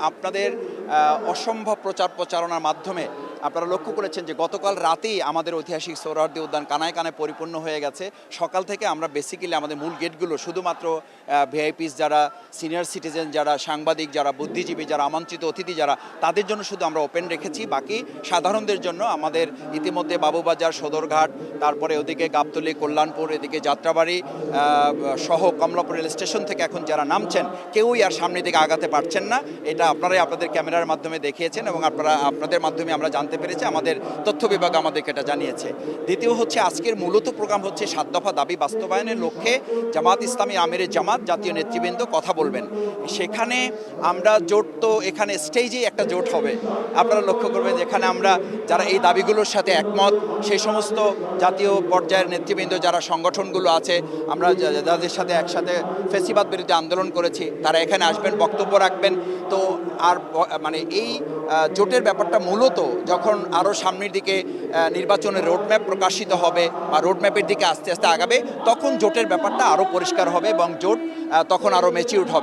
আপনাদের অসম্ভব প্রচার প্রচারণার মাধ্যমে আপনারা লক্ষ্য করেছেন যে গতকাল রাতেই আমাদের ঐতিহাসিক সৌরার্দি উদ্যান কানায় কানায় পরিপূর্ণ হয়ে গেছে। সকাল থেকে আমরা বেসিক্যালি আমাদের মূল গেটগুলো শুধুমাত্র ভিআইপিস যারা সিনিয়র সিটিজেন যারা, সাংবাদিক যারা, বুদ্ধিজীবী যারা, আমন্ত্রিত অতিথি যারা, তাদের জন্য শুধু আমরা ওপেন রেখেছি। বাকি সাধারণদের জন্য আমাদের ইতিমধ্যে বাবুবাজার, সদরঘাট, তারপরে ওদিকে গাবতলী, কল্যাণপুর, এদিকে যাত্রাবাড়ি সহ কমলাপুর রেল স্টেশন থেকে এখন যারা নামছেন, কেউই আর সামনের দিকে আগাতে পারছেন না। এটা আপনারাই আপনাদের ক্যামেরার মাধ্যমে দেখিয়েছেন এবং আপনারা, আপনাদের মাধ্যমে আমরা জানতে পেরেছি, আমাদের তথ্য বিভাগ আমাদেরকে এটা জানিয়েছে। দ্বিতীয় হচ্ছে, আজকের মূলত প্রোগ্রাম হচ্ছে সাত দফা দাবি বাস্তবায়নের লক্ষ্যে জামাত ইসলামী আমিরের জামাত জাতীয় নেতৃবৃন্দ কথা বলবেন। সেখানে আমরা জোট, তো এখানে স্টেজেই একটা জোট হবে। আপনারা লক্ষ্য করবেন যেখানে আমরা যারা এই দাবিগুলোর সাথে একমত সেই সমস্ত জাতীয় পর্যায়ের নেতৃবৃন্দ, যারা সংগঠনগুলো আছে, আমরা যাদের সাথে একসাথে ফেসিবাদ বিরুদ্ধে আন্দোলন করেছি, তারা এখানে আসবেন, বক্তব্য রাখবেন। তো আর মানে এই জোটের ব্যাপারটা মূলত যখন আরও সামনের দিকে নির্বাচনের রোডম্যাপ প্রকাশিত হবে বা রোডম্যাপের দিকে আস্তে আস্তে আগাবে, তখন জোটের ব্যাপারটা আরও পরিষ্কার হবে এবং জোট তখন আরও ম্যাচিউর হবে।